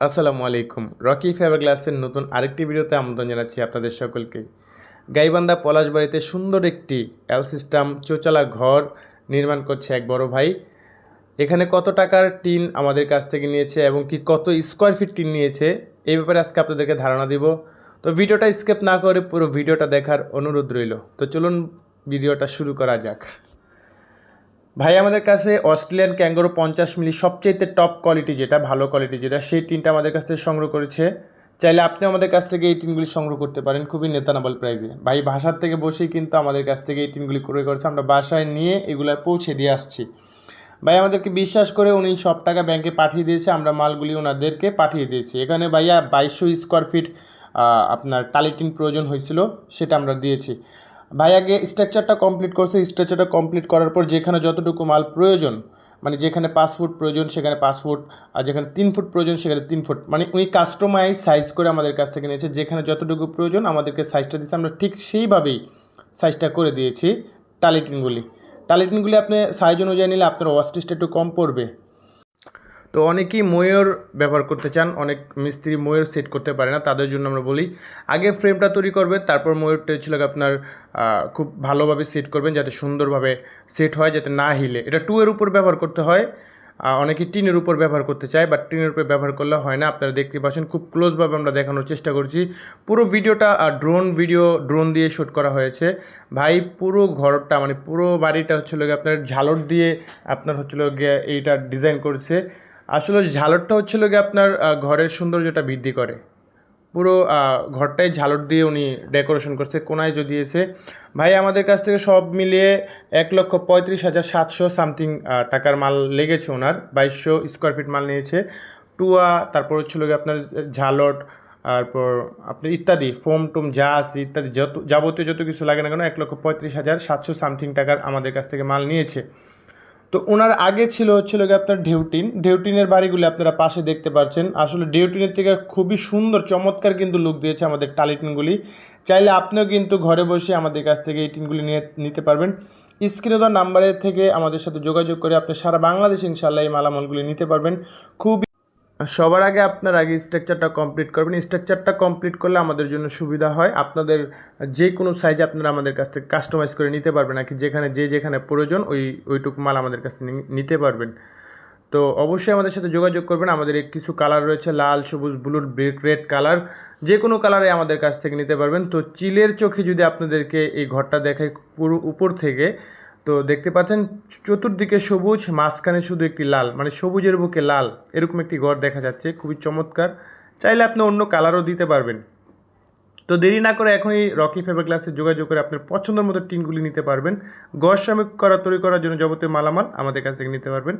আসসালামু আলাইকুম। Rocky favour গ্লাসের নতুন আরেকটি ভিডিওতে আমন্ত্রণ জানাচ্ছি আপনাদের সকলকে। গাইবান্ধা পলাশবাড়িতে সুন্দর একটি এল সিস্টেম চৌচালা ঘর নির্মাণ করছে এক বড় ভাই। এখানে কত টাকার টিন আমাদের কাছ থেকে নিয়েছে এবং কি কত স্কোয়ার ফিট টিন নিয়েছে, এই ব্যাপারে আজকে আপনাদেরকে ধারণা দিব। তো ভিডিওটা স্কেপ না করে পুরো ভিডিওটা দেখার অনুরোধ রইল। তো চলুন ভিডিওটা শুরু করা যাক। ভাই, আমাদের কাছে অস্ট্রেলিয়ান ক্যাঙ্গারো পঞ্চাশ মিলি সবচেয়ে টপ কোয়ালিটি যেটা, ভালো কোয়ালিটি যেটা, সেই টিনটা আমাদের কাছ থেকে সংগ্রহ করেছে। চাইলে আপনি আমাদের কাছ থেকে এই টিনগুলি সংগ্রহ করতে পারেন, খুবই নেতানাবল প্রাইজে ভাই, বাসার থেকে বসেই কিন্তু আমাদের কাছ থেকে এই টিনগুলি ক্রয় করেছে, আমরা বাসায় নিয়ে এগুলো পৌঁছে দিয়ে আসছি। ভাই, আমাদেরকে বিশ্বাস করে উনি সব টাকা ব্যাংকে পাঠিয়ে দিয়েছে, আমরা মালগুলি ওনাদেরকে পাঠিয়ে দিয়েছি। এখানে ভাইয়া বাইশশো স্কোয়ার ফিট আপনার টালিটিন প্রয়োজন হয়েছিল, সেটা আমরা দিয়েছি। ভাই আগে স্ট্রাকচারটা কমপ্লিট করছে স্ট্রাকচারটা কমপ্লিট করার পর যেখানে যতটুকু মাল প্রয়োজন মানে যেখানে পাঁচ ফুট প্রয়োজন, সেখানে পাঁচ ফুট আর যেখানে তিন ফুট প্রয়োজন, সেখানে তিন ফুট মানে উনি কাস্টমাইজ সাইজ করে আমাদের কাছ থেকে নিয়েছে, যেখানে যতটুকু প্রয়োজন আমাদেরকে সাইজটা দিয়েছে। আমরা ঠিক সেইভাবেই সাইজটা করে দিয়েছি টালিটিনগুলি টালিটিনগুলি আপনি সাইজ অনুযায়ী নিলে আপনার ওয়াস্টেজটা একটু কম পড়বে। তো অনেকেই ময়ূর ব্যবহার করতে চান, অনেক মিস্ত্রি ময়ূর সেট করতে পারে না, তাদের জন্য আমরা বলি, আগে ফ্রেমটা তৈরি করবেন তারপর ময়ূরটা ছিল আপনার খুব ভালোভাবে সেট করবেন যাতে সুন্দরভাবে সেট হয়, যাতে না হিলে। এটা টু এর উপর ব্যবহার করতে হয় অনেকে টিনের উপর ব্যবহার করতে চায় বাট টিনের উপর ব্যবহার করলে হয় না, আপনারা দেখতে পাচ্ছেন, খুব ক্লোজভাবে আমরা দেখানোর চেষ্টা করছি। পুরো ভিডিওটা ড্রোন ভিডিও ড্রোন দিয়ে শ্যুট করা হয়েছে। ভাই, পুরো ঘরটা মানে পুরো বাড়িটা হচ্ছিল গিয়ে আপনার ঝালর দিয়ে আপনার হচ্ছিল গিয়ে এইটা ডিজাইন করেছে। আসলে ঝালরটা হচ্ছিল গিয়ে আপনার ঘরের সৌন্দর্যটা বৃদ্ধি করে। পুরো ঘরটাই ঝালর দিয়ে উনি ডেকোরেশন করছে, কোনায় যদি এসে। ভাই, আমাদের কাছ থেকে সব মিলিয়ে এক লক্ষ পঁয়ত্রিশ হাজার সাতশো সামথিং টাকার মাল লেগেছে ওনার। বাইশশো স্কোয়ার ফিট মাল নিয়েছে। টুয়া, তারপর হচ্ছিল গিয়ে আপনার ঝালট, তারপর আপনি ইত্যাদি, ফোম টোম যা আছে ইত্যাদি, যত, যাবতীয় যত কিছু লাগে না কেন, এক লক্ষ পঁয়ত্রিশ হাজার সাতশো সামথিং টাকার আমাদের কাছ থেকে মাল নিয়েছে। তো ওনার আগে ছিল হচ্ছিল গিয়ে আপনার ঢেউটিন ঢেউটিনের বাড়িগুলি আপনারা পাশে দেখতে পাচ্ছেন আসলে ঢেউটিনের থেকে খুবই সুন্দর, চমৎকার কিন্তু লুক দিয়েছে আমাদের টালিটিনগুলি চাইলে আপনিও কিন্তু ঘরে বসে আমাদের কাছ থেকে এই টিনগুলি নিয়ে নিতে পারবেন। স্ক্রিনে দেওয়া নাম্বারের থেকে আমাদের সাথে যোগাযোগ করে আপনি সারা বাংলাদেশ ইনশাল্লাহ এই মালামালগুলি নিতে পারবেন। খুবই সবার আগে আপনার আগে স্ট্রাকচারটা কমপ্লিট করবেন। স্ট্রাকচারটা কমপ্লিট করলে আমাদের জন্য সুবিধা হয়। আপনাদের যে কোনো সাইজে আপনারা আমাদের কাছ থেকে কাস্টমাইজ করে নিতে পারবেন। আর কি যেখানে, যে যেখানে প্রয়োজন ওই, ওইটুকু মাল আমাদের কাছ থেকে নিতে পারবেন। তো অবশ্যই আমাদের সাথে যোগাযোগ করবেন। আমাদের কিছু কালার রয়েছে, লাল, সবুজ ব্লুর রেড কালার যে কোনো কালারে আমাদের কাছ থেকে নিতে পারবেন। তো চিলের চোখে যদি আপনাদেরকে এই ঘরটা দেখায় পুরো উপর থেকে তো দেখতে পাচ্ছেন চতুর্দিকে সবুজ, মাঝখানে শুধু একটি লাল মানে সবুজের বুকে লাল, এরকম একটি ঘর দেখা যাচ্ছে, খুবই চমৎকার। চাইলে আপনি অন্য কালারও দিতে পারবেন। তো দেরি না করে এখনই রকি ফেভার ক্লাসে যোগাযোগ করে আপনার পছন্দের মতো টিনগুলি নিতে পারবেন। ঘর শ্রমিক করা, তৈরি করার জন্য যাবতীয় মালামাল আমাদের কাছ থেকে নিতে পারবেন।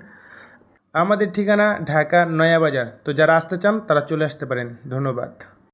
আমাদের ঠিকানা ঢাকা নয়াবাজার তো যারা আসতে চান, তারা চলে আসতে পারেন। ধন্যবাদ।